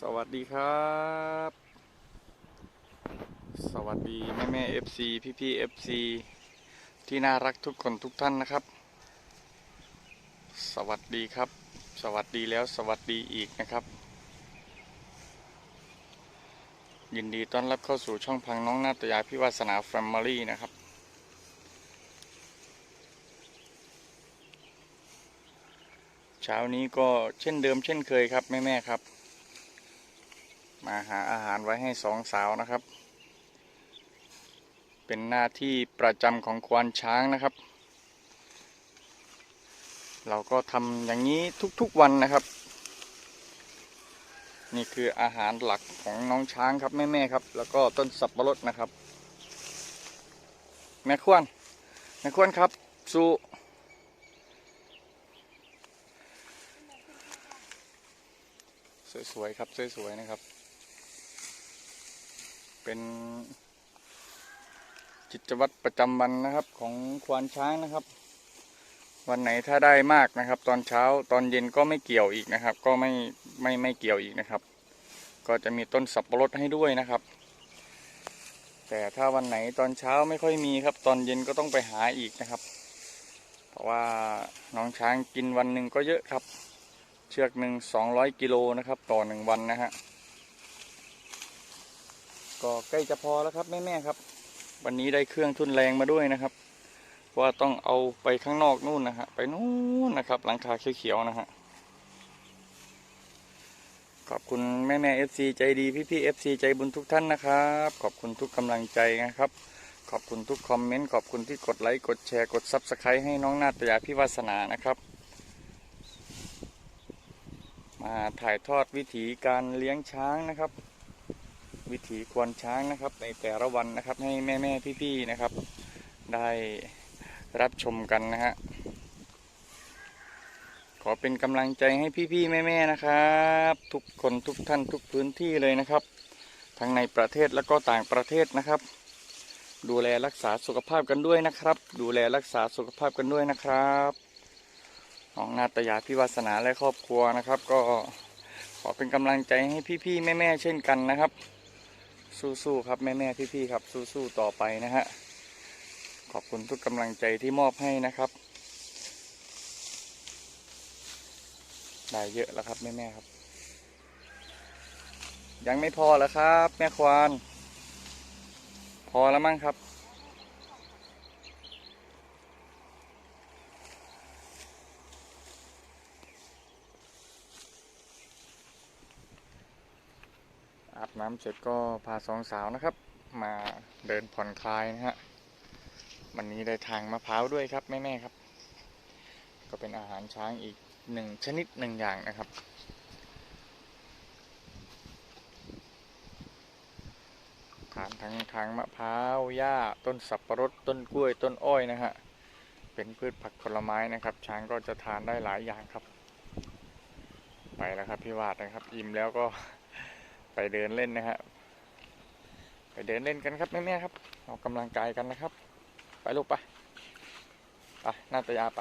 สวัสดีครับ สวัสดีแม่แม่เอฟซีพี่พี่เอฟซีที่น่ารักทุกคนทุกท่านนะครับ สวัสดีครับ สวัสดีแล้วสวัสดีอีกนะครับ ยินดีต้อนรับเข้าสู่ช่องพังน้องนาตยาพิวาสนาแฟมิลี่นะครับเช้านี้ก็เช่นเดิมเช่นเคยครับ แม่แม่ๆครับ มาหาอาหารไว้ให้สองสาวนะครับ เป็นหน้าที่ประจำของควานช้างนะครับ เราก็ทำอย่างนี้ทุกๆวันนะครับ นี่คืออาหารหลักของน้องช้างครับแม่ๆครับ แล้วก็ต้นสับปะรดนะครับ แม่ควรแม่ควรครับสู้สวยๆครับ สวยๆนะครับ เป็น กิจวัตรประจำวันนะครับของควานช้างนะครับ วันไหนถ้าได้มากนะครับ ตอนเช้าตอนเย็นก็ไม่เกี่ยวอีกนะครับ ก็ไม่ไม่ไม่เกี่ยวอีกนะครับ ก็จะมีต้นสับปะรดให้ด้วยนะครับ แต่ถ้าวันไหนตอนเช้าไม่ค่อยมีครับ ตอนเย็นก็ต้องไปหาอีกนะครับ เพราะว่าน้องช้างกินวันหนึ่งก็เยอะครับ เชือกหนึ่งสองร้อยกิโลนะครับ ต่อหนึ่งวันนะฮะ ก็ใกล้จะพอแล้วครับแม่ๆครับ วันนี้ได้เครื่องทุนแรงมาด้วยนะครับ ว่าต้องเอาไปข้างนอกนู่นนะฮะไปนู่นนะครับ หลังคาเขียวๆนะฮะขอบคุณแม่แม่เอฟซีใจดีพี่พี่เอฟซีใจบุญทุกท่านนะครับ ขอบคุณทุกกำลังใจนะครับ ขอบคุณทุกคอมเมนต์ขอบคุณที่กดไลค์กดแชร์กดซับสไครต์ให้น้องนาตยาพิวาสนานะครับ มาถ่ายทอดวิถีการเลี้ยงช้างนะครับ วิถีควานช้างนะครับ ในแต่ละวันนะครับ ให้แม่แม่พี่พี่ๆนะครับ ได้รับชมกันนะฮะขอเป็นกำลังใจให้พี่พี่ๆแม่แม่ๆนะครับ ทุกคนทุกท่านทุกพื้นที่เลยนะครับ ทั้งในประเทศแล้วก็ต่างประเทศนะครับ ดูแลรักษาสุขภาพกันด้วยนะครับ ดูแลรักษาสุขภาพกันด้วยนะครับน้องนาตยาพิวาสนาและครอบครัวนะครับ ก็ขอเป็นกำลังใจให้พี่พี่ๆแม่ๆเช่นกันนะครับ สู้ๆครับแม่แม่พี่พี่ๆครับสู้ๆต่อไปนะฮะขอบคุณทุกกำลังใจที่มอบให้นะครับ ได้เยอะแล้วครับแม่แม่ๆครับ ยังไม่พอแล้วครับ แม่ควานพอแล้วมั้งครับ บน้ำเสร็จก็พาสองสาวนะครับ มาเดินผ่อนคลายนะฮะวันนี้ได้ทางมะพร้าวด้วยครับแม่ๆครับ ก็เป็นอาหารช้างอีกหนึ่งชนิดหนึ่งอย่างนะครับ ทานทั้งทางมะพร้าวหญ้าต้นสับปะรดต้นกล้วยต้นอ้อยนะฮะเป็นพืชผักผลไม้นะครับ ช้างก็จะทานได้หลายอย่างครับ ไปแล้วครับพี่วาดนะครับ อิ่มแล้วก็ ไปเดินเล่นนะฮะไปเดินเล่นกันครับแม่ๆครับออกกำลังกายกันนะครับ ไปลูกไปไปนาตยาไป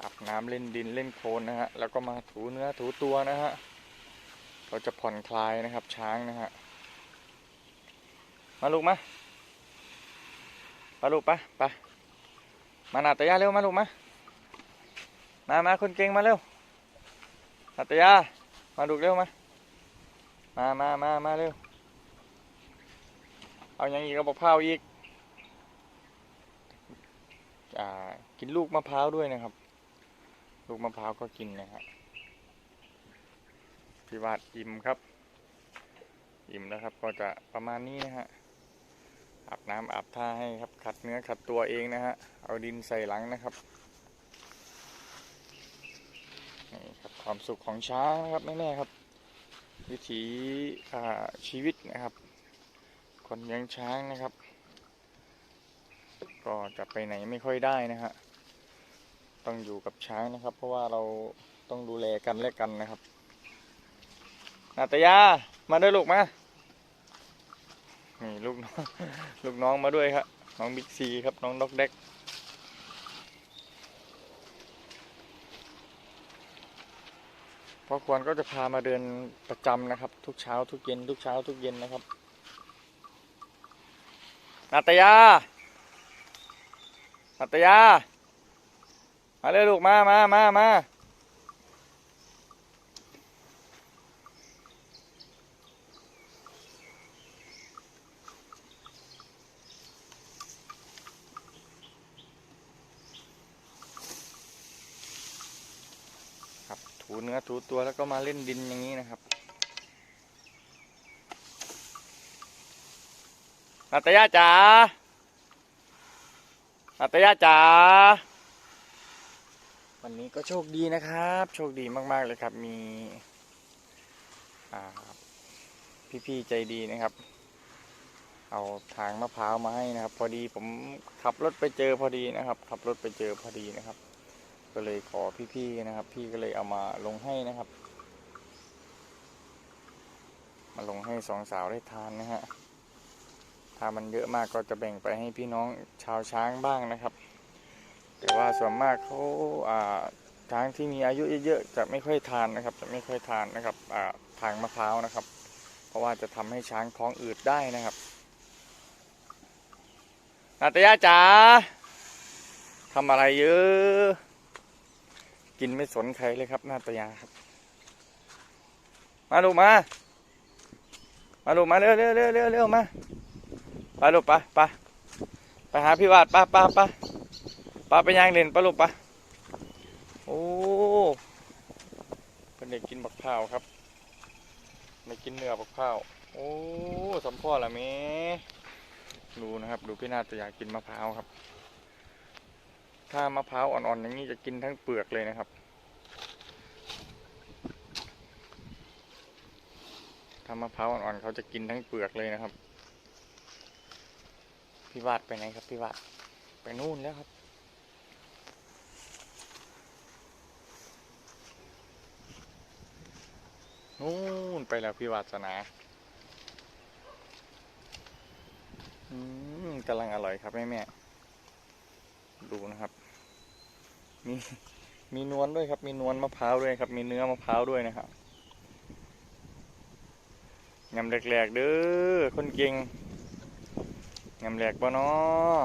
อาบน้ำเล่นดินเล่นโคลนนะฮะแล้วก็มาถูเนื้อถูตัวนะฮะเราจะผ่อนคลายนะครับช้างนะฮะมาลูกมามาลูกปไปมานาตยาเร็วมาลูกมามามาคนเก่งมาเร็วนัตยา มาดูเร็วมา มามามามาเร็ว เอาอย่างอีกกระบอกพร้าอีกอ่ากินลูกมะพร้าวด้วยนะครับ ลูกมะพร้าวก็กินนะฮะพี่วาดอิ่มครับ อิ่มแล้วครับก็จะประมาณนี้นะฮะอาบน้ำอาบท่าให้ครับ ขัดเนื้อขัดตัวเองนะฮะเอาดินใส่หลังนะครับนี่ครับ ความสุขของช้างนะครับแม่ๆครับ วิถีชีวิตนะครับ คนเลี้ยงช้างนะครับ ก็จะไปไหนไม่ค่อยได้นะฮะต้องอยู่กับช้างนะครับ เพราะว่าเราต้องดูแลกันและกันนะครับนาตยามาด้วยลูกมานี่ลูกน้องลูกน้องมาด้วยครับน้องบิ๊กซีครับน้องด็อกเด็ก พ่อควรก็จะพามาเดินประจำนะครับ ทุกเช้าทุกเย็น ทุกเช้าทุกเย็นนะครับนาตยานาตยา มาเลยลูกมามามามา ถูเนื้อถูตัวแล้วก็มาเล่นดินอย่างนี้นะครับนาตยาจ๋านาตยาจ๋าวันนี้ก็โชคดีนะครับ โชคดีมากๆเลยครับ มีพี่ๆใจดีนะครับ เอาทางมะพร้าวมาให้นะครับ พอดีผมขับรถไปเจอพอดีนะครับ ขับรถไปเจอพอดีนะครับ ก็เลยขอพี่ๆนะครับ พี่ก็เลยเอามาลงให้นะครับ มาลงให้สองสาวได้ทานนะฮะถ้ามันเยอะมากก็จะแบ่งไปให้พี่น้องชาวช้างบ้างนะครับ แต่ว่าส่วนมากเขาอ่าช้างที่มีอายุเยอะๆจะไม่ค่อยทานนะครับ จะไม่ค่อยทานนะครับอ่าทางมะพร้าวนะครับ เพราะว่าจะทำให้ช้างท้องอืดได้นะครับนาตยาจ๋าทำอะไรเยอะ กินไม่สนใครเลยครับนาตยาครับ มาลูกมา มาลูกมาเร็วเร็วเร็วเร็วเร็วมาไปลูกไปไปไปหาพี่วาดไป้าป้าป้าปลาไปย่างเล่นปลาลูกปลาโอ้เป็นเด็กกินบักพร้าวครับ ไม่กินเนื้อบักพร้าว โอ้สมพ่อละเมดูนะครับ ดูพี่นาตอยากกินมะพร้าวครับ ถ้ามะพร้าวอ่อนๆอย่างนี้จะกินทั้งเปลือกเลยนะครับถ้ามะพร้าวอ่อนๆเขาจะกินทั้งเปลือกเลยนะครับ พี่วาดไปไหนครับพี่วาดไปนู่นแล้วครับนู่นไปแล้วพี่วาสนาอืมกำลังอร่อยครับแม่แม่ดูนะครับ มีมีนวลด้วยครับ มีนวลมะพร้าวด้วยครับ มีเนื้อมะพร้าวด้วยนะครับยำแหลกๆเด้อคนเก่งยำแหลกปะเนาะ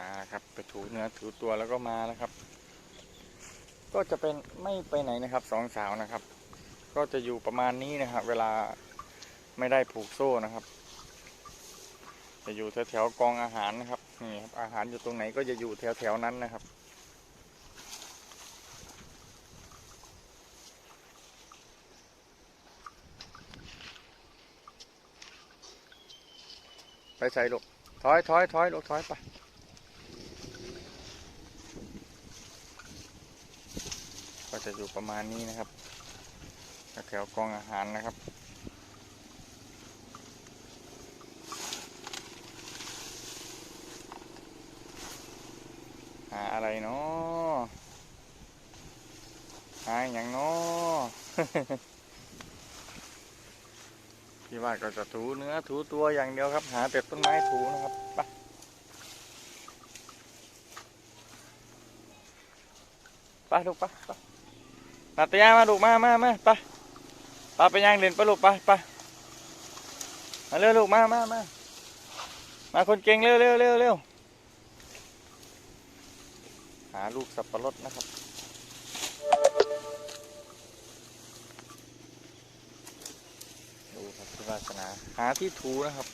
มาครับ ไปถูเนื้อถูตัวแล้วก็มาแล้วครับ ก็จะเป็นไม่ไปไหนนะครับสองสาวนะครับ ก็จะอยู่ประมาณนี้นะครับเวลาไม่ได้ผูกโซ่นะครับ จะอยู่แถวๆกองอาหารนะครับนี่ครับอาหารอยู่ตรงไหนก็จะอยู่แถวๆนั้นนะครับไปใส่ลูกถอยถอยถอยลูกถอยไป จะอยู่ประมาณนี้นะครับแถวกองอาหารนะครับ หาอะไรเนาะหาอย่างเนาะพี่ว่าก็จะถูเนื้อถูตัวอย่างเดียวครับ หาแต่ต้นไม้ถูนะครับไปไปลูกไปไป นาตยามาลูกมามามาไปไปไปย่างเล่นไปลูกไปไปมาเร็วลูกมามามามาคนเก่งเร็วเร็วเร็วเร็วหาลูกสับปะรดนะครับดูครับพี่วาสนาหาที่ถูนะครับ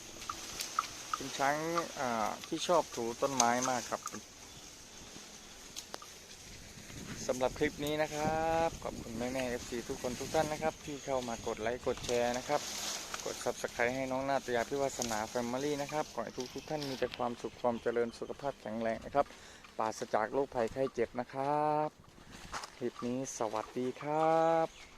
เป็นช้างอ่าที่ชอบถูต้นไม้มากครับ สำหรับคลิปนี้นะครับ ขอบคุณแม่แม่เอฟซีทุกคนทุกท่านนะครับ ที่เข้ามากดไลค์กดแชร์นะครับ กด subscribe ให้น้องนาตยาพิวัสนาแฟมิลี่นะครับขอให้ทุกทุกท่านมีแต่ความสุขความเจริญสุขภาพแข็งแรงนะครับปราศจากโรคภัยไข้เจ็บนะครับ คลิปนี้สวัสดีครับ